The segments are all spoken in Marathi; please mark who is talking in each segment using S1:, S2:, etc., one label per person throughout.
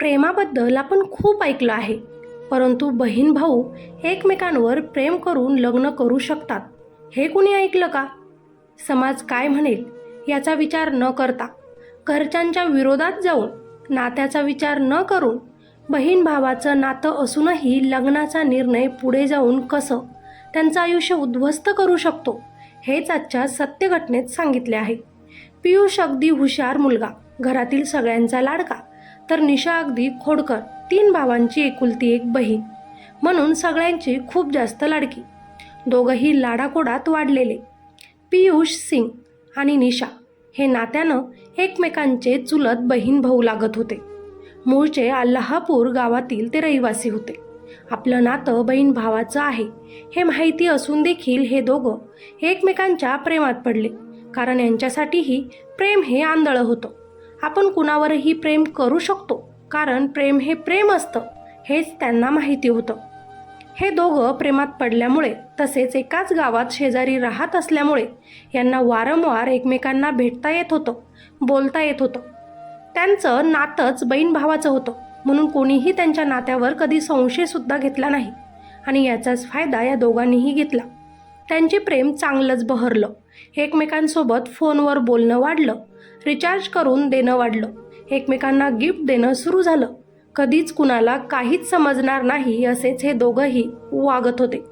S1: प्रेमाबद्दल आपण खूप ऐकलं आहे. परंतु बहीण भाऊ एकमेकांवर प्रेम करून लग्न करू शकतात. हे कुणी ऐकलं का? समाज काय म्हणेल? याचा विचार न करता. घरच्यांच्या विरोधात जाऊन नात्याचा विचार न करून बहीण भावाचं नातं असूनही लग्नाचा निर्णय पुढे जाऊन कसं? त्यांचं आयुष्य उद्ध्वस्त करू शकतो हेच आजच्या सत्यघटनेत सांगितले आहे. पियुष अगदी हुशार मुलगा घरातील सगळ्यांचा लाडका. तर निशा अगदी खोडकर तीन भावांची एकुलती एक बहीण. म्हणून सगळ्यांची खूप जास्त लाडकी. दोघंही लाडाकोडात वाढलेले. पियुष सिंग आणि निशा हे नात्यानं एकमेकांचे चुलत बहीण भाऊ लागत होते. मूळचे अल्लाहपूर गावातील ते रहिवासी होते. आपलं नातं बहीण भावाचं आहे हे माहिती असून देखील हे दोघं एकमेकांच्या प्रेमात पडले. कारण यांच्यासाठीही प्रेम हे आंधळं होतं. आपण कुणावरही प्रेम करू शकतो कारण प्रेम हे प्रेम असतं हेच त्यांना माहिती होतं. हे दोघं प्रेमात पडल्यामुळे तसेच एकाच गावात शेजारी राहत असल्यामुळे यांना वारंवार एकमेकांना भेटता येत होतं बोलता येत होतं. त्यांचं नातंच बहीण भावाचं होतं म्हणून कोणीही त्यांच्या नात्यावर कधी संशयसुद्धा घेतला नाही. आणि याचाच फायदा या दोघांनीही घेतला. त्यांचे प्रेम चांगलंच बहरलं. एकमेकांसोबत फोनवर बोलणं वाढलं. रिचार्ज करून देणं वाढलं. एकमेकांना गिफ्ट देणं सुरू झालं. कधीच कुणाला काहीच समजणार नाही असेच हे दोघंही वागत होते.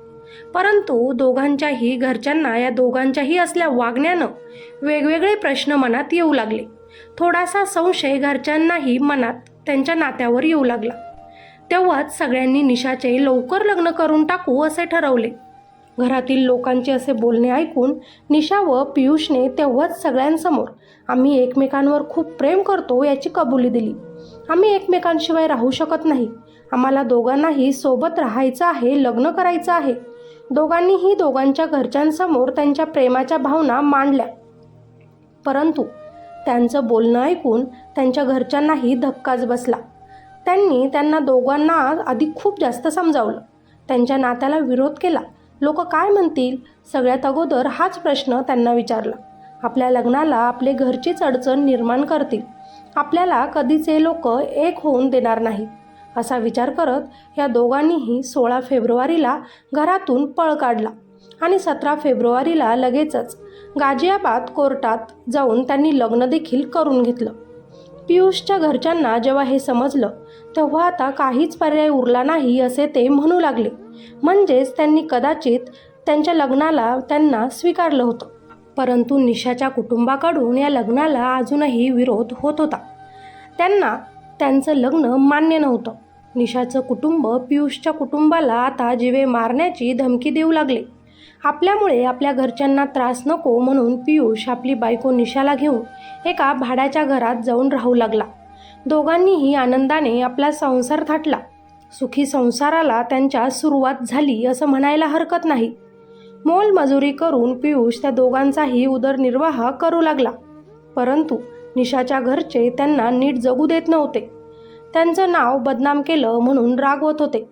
S1: परंतु दोघांच्याही घरच्यांना या दोघांच्याही असल्या वागण्यानं वेगवेगळे प्रश्न मनात येऊ लागले. थोडासा संशय घरच्यांनाही मनात त्यांच्या नात्यावर येऊ लागला. तेव्हाच सगळ्यांनी निशाचे लवकर लग्न करून टाकू असे ठरवले. घरातील लोकांचे असे बोलणे ऐकून निशा व पियुषने तेव्हाच सगळ्यांसमोर आम्ही एकमेकांवर खूप प्रेम करतो याची कबुली दिली. आम्ही एकमेकांशिवाय राहू शकत नाही. आम्हाला दोघांनाही सोबत राहायचं आहे लग्न करायचं आहे. दोघांनीही दोघांच्या घरच्यांसमोर त्यांच्या प्रेमाच्या भावना मांडल्या. परंतु त्यांचं बोलणं ऐकून त्यांच्या घरच्यांनाही धक्काच बसला. त्यांनी त्यांना दोघांना आधी खूप जास्त समजावलं. त्यांच्या नात्याला विरोध केला. लोक काय म्हणतील? सगळ्यात अगोदर हाच प्रश्न त्यांना विचारला. आपल्या लग्नाला आपले घरचीच अडचण निर्माण करतील. आपल्याला कधीच हे लोक एक होऊन देणार नाही. असा विचार करत या दोघांनीही सोळा फेब्रुवारीला घरातून पळ काढला आणि सतरा फेब्रुवारीला लगेचच गाझियाबाद कोर्टात जाऊन त्यांनी लग्न देखील करून घेतलं. पियुषच्या घरच्यांना जेव्हा हे समजलं तेव्हा आता काहीच पर्याय उरला नाही असे ते म्हणू लागले. म्हणजेच त्यांनी कदाचित त्यांच्या लग्नाला त्यांना स्वीकारलं होतं. परंतु निशाच्या कुटुंबाकडून या लग्नाला अजूनही विरोध होत होता. त्यांना त्यांचं लग्न मान्य नव्हतं. निशाचं कुटुंब पियुषच्या कुटुंबाला आता जिवे मारण्याची धमकी देऊ लागले. आपल्यामुळे आपल्या घरच्यांना त्रास नको म्हणून पियुष आपली बायको निशाला घेऊन एका भाड्याच्या घरात जाऊन राहू लागला. दोघांनीही आनंदाने आपला संसार थाटला. सुखी संसाराला त्यांच्या सुरुवात झाली असं म्हणायला हरकत नाही. मोलमजुरी करून पियुष त्या दोघांचाही उदरनिर्वाह करू लागला. परंतु निशाच्या घरचे त्यांना नीट जगू देत नव्हते. त्यांचं नाव बदनाम केलं म्हणून रागवत होते.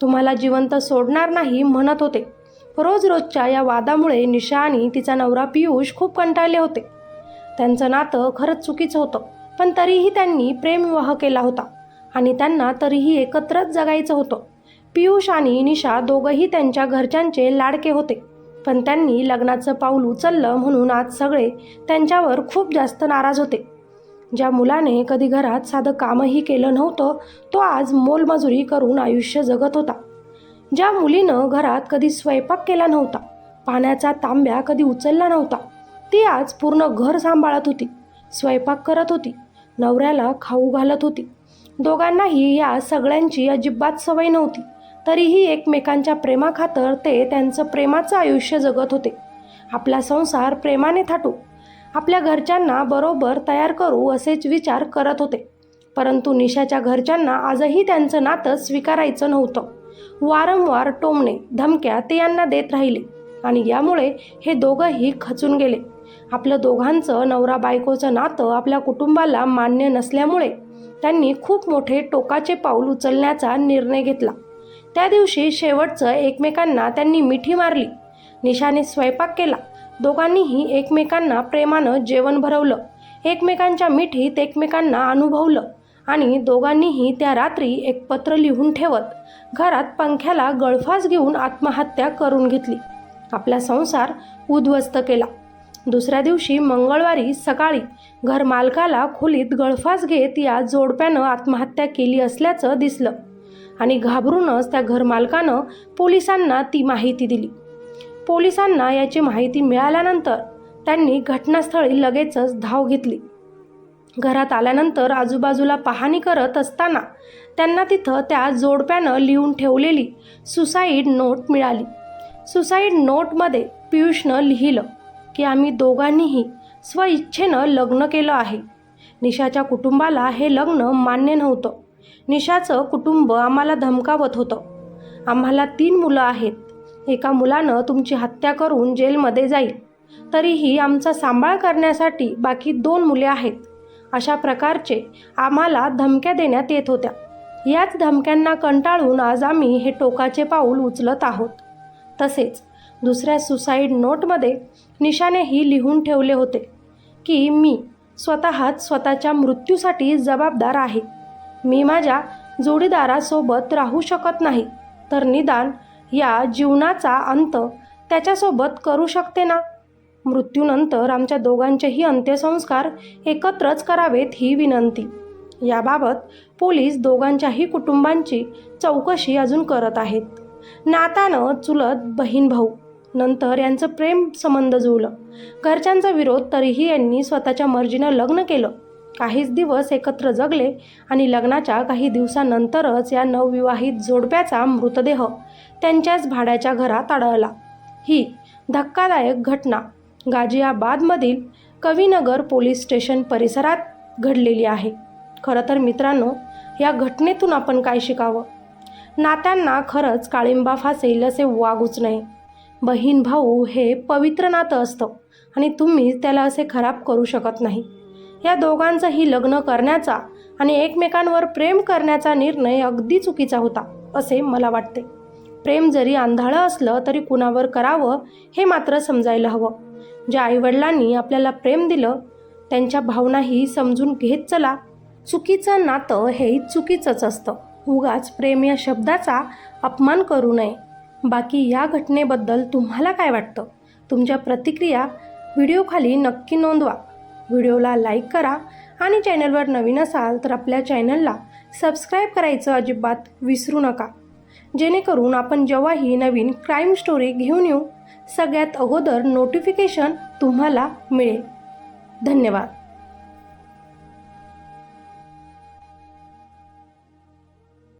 S1: तुम्हाला जिवंत सोडणार नाही म्हणत होते. रोज रोजच्या या वादामुळे निशा आणि तिचा नवरा पियुष खूप कंटाळले होते. त्यांचं नातं खरंच चुकीचं होतं पण तरीही त्यांनी प्रेमविवाह केला होता आणि त्यांना तरीही एकत्रच जगायचं होतं. पियुष आणि निशा दोघंही त्यांच्या घरच्यांचे लाडके होते पण त्यांनी लग्नाचं पाऊल उचललं म्हणून आज सगळे त्यांच्यावर खूप जास्त नाराज होते. ज्या मुलाने कधी घरात साधं कामही केलं नव्हतं तो आज मोलमजुरी करून आयुष्य जगत होता. ज्या मुलीनं घरात कधी स्वयंपाक केला नव्हता पाण्याचा तांब्या कधी उचलला नव्हता ती आज पूर्ण घर सांभाळत होती स्वयंपाक करत होती नवऱ्याला खाऊ घालत होती. दोघांनाही या सगळ्यांची अजिबात सवय नव्हती तरीही एकमेकांच्या प्रेमाखातर ते त्यांचं प्रेमाचं आयुष्य जगत होते. आपला संसार प्रेमाने थाटू आपल्या घरच्यांना बरोबर तयार करू असेच विचार करत होते परंतु निशाच्या घरच्यांना आजही त्यांचं नातं स्वीकारायचं नव्हतं. वारंवार टोमणे धमक्या ते यांना देत राहिले. आणि यामुळे हे दोघंही खचून गेले. आपलं दोघांचं नवरा बायकोचं नातं आपल्या कुटुंबाला मान्य नसल्यामुळे त्यांनी खूप मोठे टोकाचे पाऊल उचलण्याचा निर्णय घेतला. त्या दिवशी शेवटचं एकमेकांना त्यांनी मिठी मारली. निशाने स्वयंपाक केला. दोघांनीही एकमेकांना प्रेमानं जेवण भरवलं. एकमेकांच्या मिठीत एकमेकांना अनुभवलं. आणि दोघांनीही त्या रात्री एक पत्र लिहून ठेवत घरात पंख्याला गळफास घेऊन आत्महत्या करून घेतली. आपला संसार उद्ध्वस्त केला. दुसऱ्या दिवशी मंगळवारी सकाळी घरमालकाला खोलीत गळफास घेत या जोडप्यानं आत्महत्या केली असल्याचं दिसलं आणि घाबरूनच त्या घरमालकानं पोलिसांना ती माहिती दिली. पोलिसांना याची माहिती मिळाल्यानंतर त्यांनी घटनास्थळी लगेचच धाव घेतली. घरात आल्यानंतर आजूबाजूला पाहणी करत असताना त्यांना तिथं त्या जोडप्यानं लिहून ठेवलेली सुसाईड नोट मिळाली. सुसाईड नोटमध्ये पियुषनं लिहिलं की आम्ही दोघांनीही स्वइच्छेनं लग्न केलं आहे. निशाच्या कुटुंबाला हे लग्न मान्य नव्हतं. निशाचं कुटुंब आम्हाला धमकावत होतं. आम्हाला तीन मुलं आहेत. एका मुलानं तुमची हत्या करून जेलमध्ये जाईल. तरीही आमचा सांभाळ करण्यासाठी बाकी दोन मुले आहेत. अशा प्रकारचे आम्हाला धमक्या देण्यात येत होत्या. याच धमक्यांना कंटाळून आज आम्ही हे टोकाचे पाऊल उचलत आहोत. तसेच दुसऱ्या सुसाईड नोटमध्ये निशानेही लिहून ठेवले होते की मी स्वतःच स्वतःच्या मृत्यूसाठी जबाबदार आहे. मी माझ्या जोडीदारासोबत राहू शकत नाही तर निदान या जीवनाचा अंत त्याच्यासोबत करू शकते ना? मृत्यूनंतर आमच्या दोघांचेही अंत्यसंस्कार एकत्रच करावेत ही विनंती. याबाबत पोलीस दोघांच्याही कुटुंबांची चौकशी अजून करत आहेत. नातानं चुलत बहीण भाऊ नंतर यांचं प्रेम संबंध जुळलं. घरच्यांचा विरोध तरीही यांनी स्वतःच्या मर्जीनं लग्न केलं. काहीच दिवस एकत्र जगले आणि लग्नाच्या काही दिवसानंतरच या नवविवाहित जोडप्याचा मृतदेह त्यांच्याच भाड्याच्या घरात आढळला. ही धक्कादायक घटना गाझियाबादमधील कवीनगर पोलीस स्टेशन परिसरात घडलेली आहे. खरं तर मित्रांनो या घटनेतून आपण काय शिकावं? नात्यांना खरंच काळिंबा फासेल असे वागूच नये. बहीण भाऊ हे पवित्र नातं असतं आणि तुम्ही त्याला असे खराब करू शकत नाही. या दोघांचंही लग्न करण्याचा आणि एकमेकांवर प्रेम करण्याचा निर्णय अगदी चुकीचा होता असे मला वाटते. प्रेम जरी आंधळं असलं तरी कुणावर करावं हे मात्र समजायला हवं. ज्या आईवडिलांनी आपल्याला प्रेम दिलं त्यांच्या भावनाही समजून घेत चला. चुकीचं नातं हे चुकीचंच असतं. उगाच प्रेम या शब्दाचा अपमान करू नये. बाकी या घटनेबद्दल तुम्हाला काय वाटतं? तुमच्या प्रतिक्रिया व्हिडिओखाली नक्की नोंदवा. व्हिडिओला लाईक करा आणि चॅनलवर नवीन असाल तर आपल्या चॅनलला सबस्क्राईब करायचं अजिबात विसरू नका. जेणेकरून आपण जेव्हाही नवीन क्राईम स्टोरी घेऊन येऊ सगळ्यात अगोदर नोटिफिकेशन तुम्हाला मिळेल. धन्यवाद.